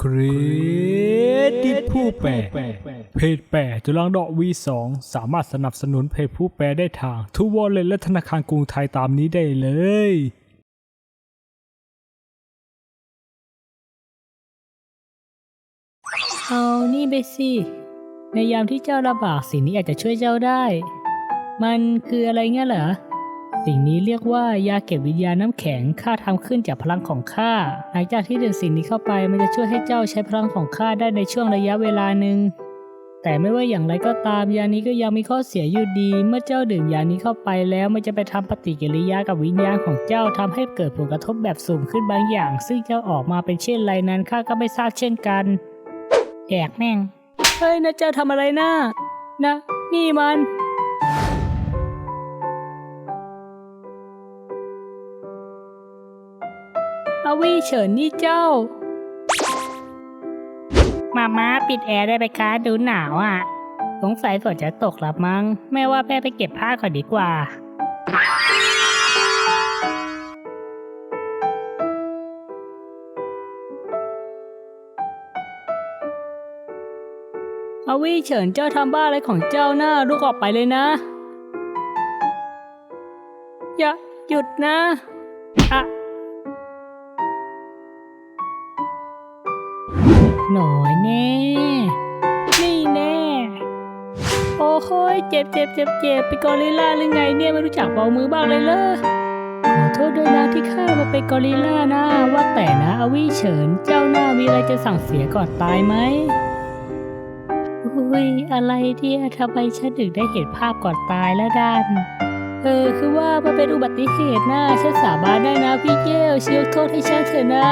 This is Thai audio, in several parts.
ครีดิตผู้แปลเพจแปลจุลังดอก V2 สามารถสนับสนุนเพจผู้แปลได้ทางทุกวอลเล็ตและธนาคารกรุงไทยตามนี้ได้เลยเอานี่ไปสิในยามที่เจ้าลำบากสิ่งนี้อาจจะช่วยเจ้าได้ มันคืออะไรเงี้ยเหรอ สิ่งนี้เรียกว่ายาเก็บวิญญาณน้ำแข็งข้าทำขึ้นจากพลังของข้าหลังจากที่ดื่มสิ่งนี้เข้าไปมันจะช่วยให้เจ้าใช้พลังของข้าได้ในช่วงระยะเวลาหนึ่งแต่ไม่ว่าอย่างไรก็ตามยานี้ก็ยังมีข้อเสียอยู่ดี เมื่อเจ้าดื่มยานี้เข้าไปแล้วมันจะไปทำปฏิกิริยากับวิญญาณของเจ้าทำให้เกิดผลกระทบแบบสูงขึ้นบางอย่าง ซึ่งจ้าออกมาเป็นเช่นไรนั้นข้าก็ไม่ทราบเช่นกันแดกแม่งเฮ้ยนะเจ้าทำอะไรนะนะนี่มัน อาวีเฉินนี่เจ้า มาม้าปิดแอร์ได้ไปคะดูหนาวอะ สงสัยฝนจะตกละมั้ง แม่ว่าแม่ไปเก็บผ้าก่อนดีกว่า อาวีเฉินเจ้าทำบ้าอะไรของเจ้าหน้าลูกออกไปเลยนะ อย่าหยุดนะอะ หน่อยแน่ นี่แน่ โอ้โหยเจ็บเจ็บเจ็บเจ็บเป็นกอริลลาหรือไงเนี่ยไม่รู้จักเบามือบ้างเลยเหรอขอโทษด้วยนะที่ข้ามาเป็นกอริลลานะ ว่าแต่นะอวีเฉินเจ้าหน้ามีอะไรจะสั่งเสียก่อนตายไหมอุ้ยอะไรเนี่ยทำไมฉันถึงได้เห็นภาพก่อนตายแล้วดันเออคือว่ามันเป็นอุบัติเหตุนะฉันสาบานได้นะพี่เกลเชียกโทษให้ฉันเถอะนะ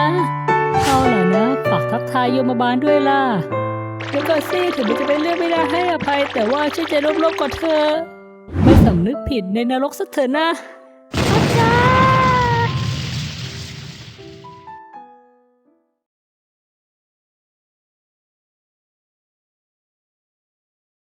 เอาล่ะนะฝากทักทายโยมบาลด้วยล่ะเดี๋ยวก่อนสิถึงมันจะเป็นเรื่องไม่ได้ให้อภัย แต่ว่าฉันจะลบๆก่อนเธอ ไม่สำนึกผิดในนรกสักเถอะนะ